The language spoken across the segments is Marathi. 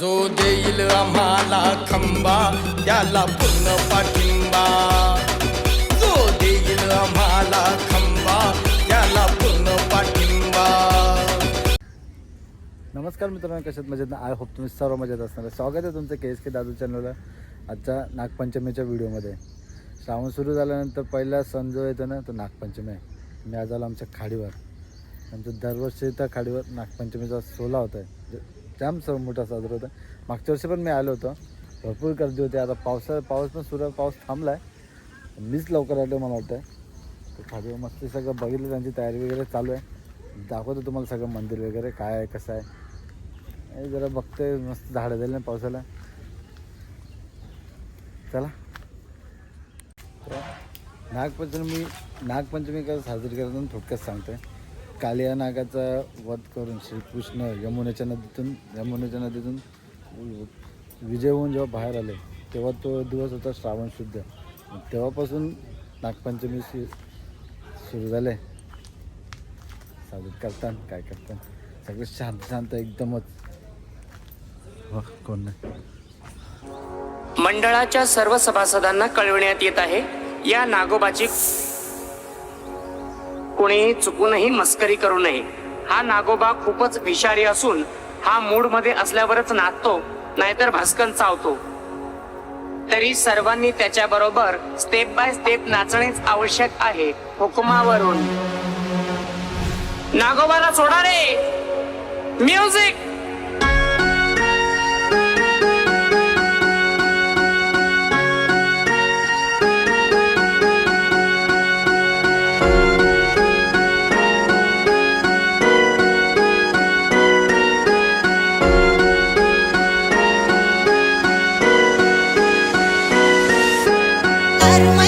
जो देईल आम्हाला खंबा त्याला पूर्ण पाठिंबा. जो देईल आम्हाला खंबा त्याला पूर्ण पाठिंबा. नमस्कार मित्रांनो कशात मजेत आय होप तुम्ही सर्व मजेत असणार. स्वागत आहे तुमचं के एस के दादू चॅनलला आजच्या नागपंचमीच्या व्हिडिओमध्ये. श्रावण सुरू झाल्यानंतर पहिला सण जो येतो ना तो नागपंचमी आहे. मी आज आलो आमच्या खाडीवर. आमचं दरवर्षी त्या खाडीवर नागपंचमीचा सोला होता आहे जाम सण मोठा साजरा होता. मागच्या वर्षी पण मी आलो होतो. भरपूर गर्दी होती. आता पावसा पाऊस पण सुरू पाऊस थांबला आहे मीच लवकर आलो मला वाटतं तर खाली मस्त सगळं बघितलं. त्यांची तयारी वगैरे चालू आहे. दाखवतो तुम्हाला सगळं मंदिर वगैरे काय आहे कसं आहे. हे जरा बघतोय. मस्त झाडं झाली ना पावसाला. चला. नागपंचमी नागपंचमी कसं साजरी करतो थोडक्यात सांगतोय. कालिया नागाचा वध करून श्रीकृष्ण यमुनेच्या नदीतून यमुनेच्या नदीतून विजय होऊन जेव्हा बाहेर आले तेव्हा तो दिवस होता श्रावण शुद्ध. तेव्हापासून नागपंचमी सु- सुरू झाले. साजरी करतात काय करतात सगळं शांत शांत एकदमच. कोण नाही. मंडळाच्या सर्व सभासदांना कळविण्यात येत आहे या नागोबाची कोणीही चुकूनही मस्करी करू नये. हा नागोबा खूपच विषारी असून हा मूडमध्ये असल्यावरच नाचतो नाहीतर भास्कन चावतो. तरी सर्वांनी त्याच्या बरोबर स्टेप बाय स्टेप नाचणेच आवश्यक आहे हुकुमावरून. नागोबाला सोडा रे! म्युझिक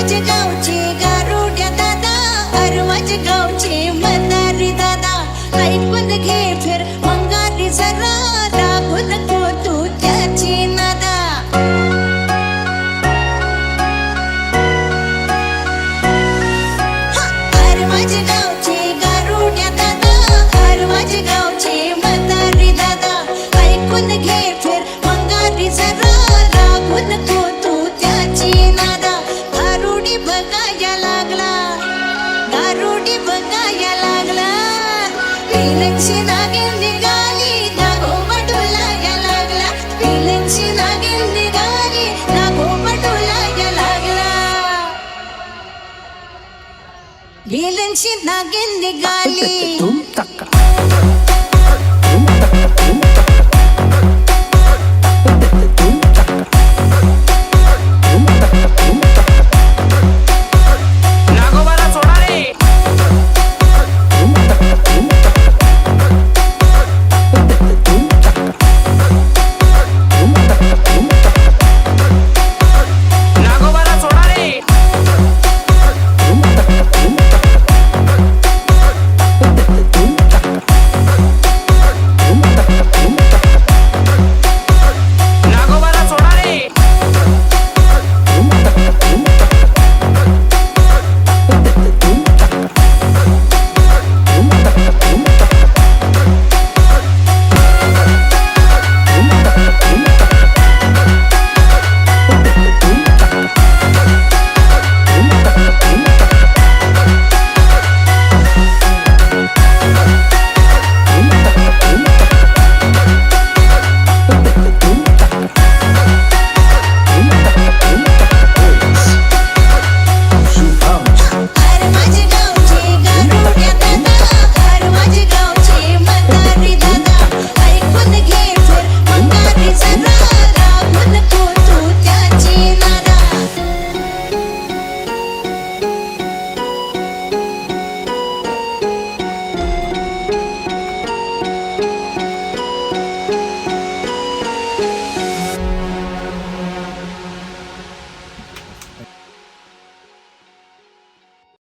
to go to వీలించి నగింది గాలి